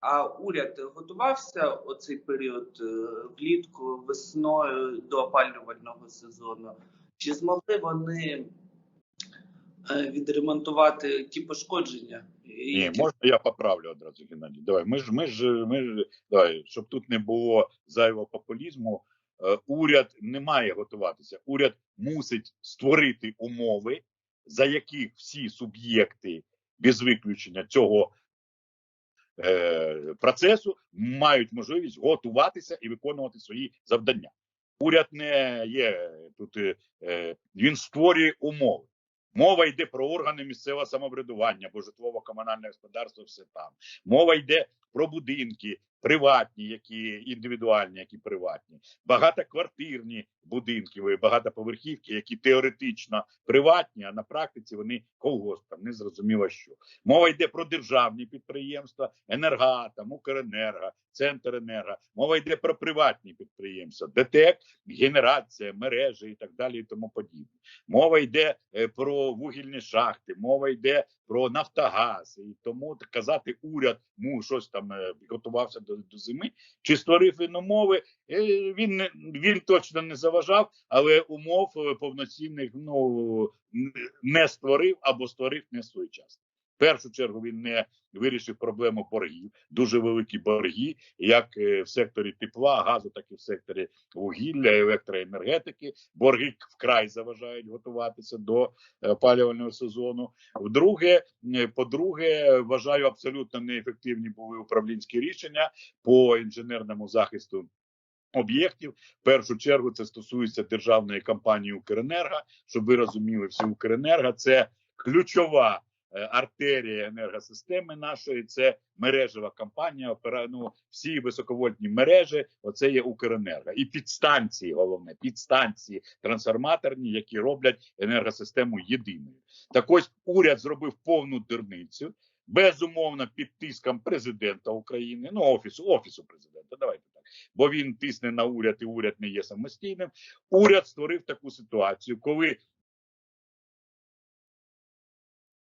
А уряд готувався оцей період е, влітку, весною до опалювального сезону? Чи змогли вони е, відремонтувати ті пошкодження? Ні, можна я поправлю одразу, Геннадій. Давай, ми ж, ми ж, ми ж, давай, щоб тут не було зайвого популізму. е, Уряд не має готуватися. Уряд мусить створити умови, за яких всі суб'єкти без виключення цього процесу мають можливість готуватися і виконувати свої завдання. Уряд не є тут, е, е, він створює умови. Мова йде про органи місцевого самоврядування, бо житлово-комунальне господарство все там. Мова йде про будинки приватні, які індивідуальні, які приватні, багатоквартирні будинки, багатоповерхівки, які теоретично приватні, а на практиці вони колгоспам, не зрозуміло що. Мова йде про державні підприємства, енергоатом, Укренерго, Центренерго. Мова йде про приватні підприємства, ДТЕК, генерація, мережі і так далі, і тому подібне. Мова йде е, про вугільні шахти, мова йде про Нафтогаз. І тому казати, уряд ну щось там е, готувався до, до зими, чи створив він умови. е, Він він точно не заважав, але умов е, повноцінних ну не створив або створив не своєчасно. В першу чергу він не вирішив проблему боргів, дуже великі борги, як е, в секторі тепла, газу, так і в секторі вугілля, електроенергетики. Борги вкрай заважають готуватися до е, опалювального сезону. Вдруге, е, по-друге, вважаю абсолютно неефективні були управлінські рішення по інженерному захисту. Об'єктів в першу чергу це стосується державної компанії Укренерго. Щоб ви розуміли, всі Укренерго це ключова артерія енергосистеми нашої. Це мережева компанія. ну, всі високовольтні мережі. Оце є Укренерго і підстанції. Головне підстанції трансформаторні, які роблять енергосистему єдиною. Так ось уряд зробив повну дурницю. Безумовно, під тиском президента України, ну офісу, офісу президента. Давайте так, бо він тисне на уряд, і уряд не є самостійним. Уряд створив таку ситуацію, коли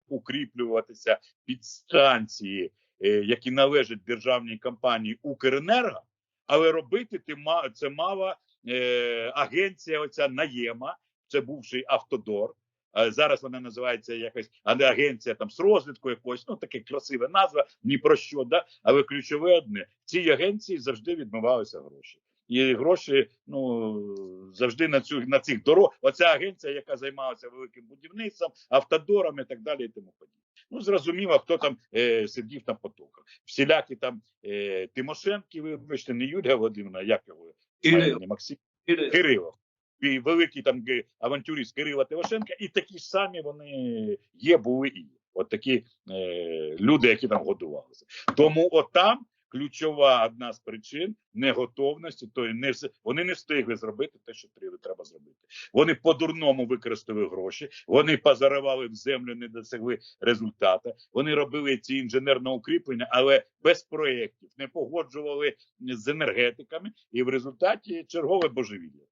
укріплюватися підстанції, е, які належать державній компанії Укренерго, але робити ти це мала е, агенція, оця наєма, це бувший автодор. Зараз вона називається якась а не агенція там з розвитку якоїсь, ну таке красива назва, ні про що, да? але ключове одне: цій агенції завжди відмивалися гроші. І гроші ну завжди на цю на цих дорог. Оця агенція, яка займалася великим будівництвом, автодором і так далі, і тому подібне. Ну зрозуміло, хто там е, сидів на потоках. Всілякі там е, Тимошенки, вибачте, не Юлія Володимирівна, як його Кирил, не Максим Кирил. Кирило. І великий там авантюрист Кирила Тимошенка, і такі ж самі вони є, були і є. От такі е, люди, які там годувалися. Тому отам ключова одна з причин неготовності, то не вони не встигли зробити те, що треба- зробити. Вони по-дурному використали гроші, вони позаривали в землю, не досягли результата. Вони робили ці інженерні укріплення, але без проєктів, не погоджували з енергетиками, і в результаті чергове божевілля.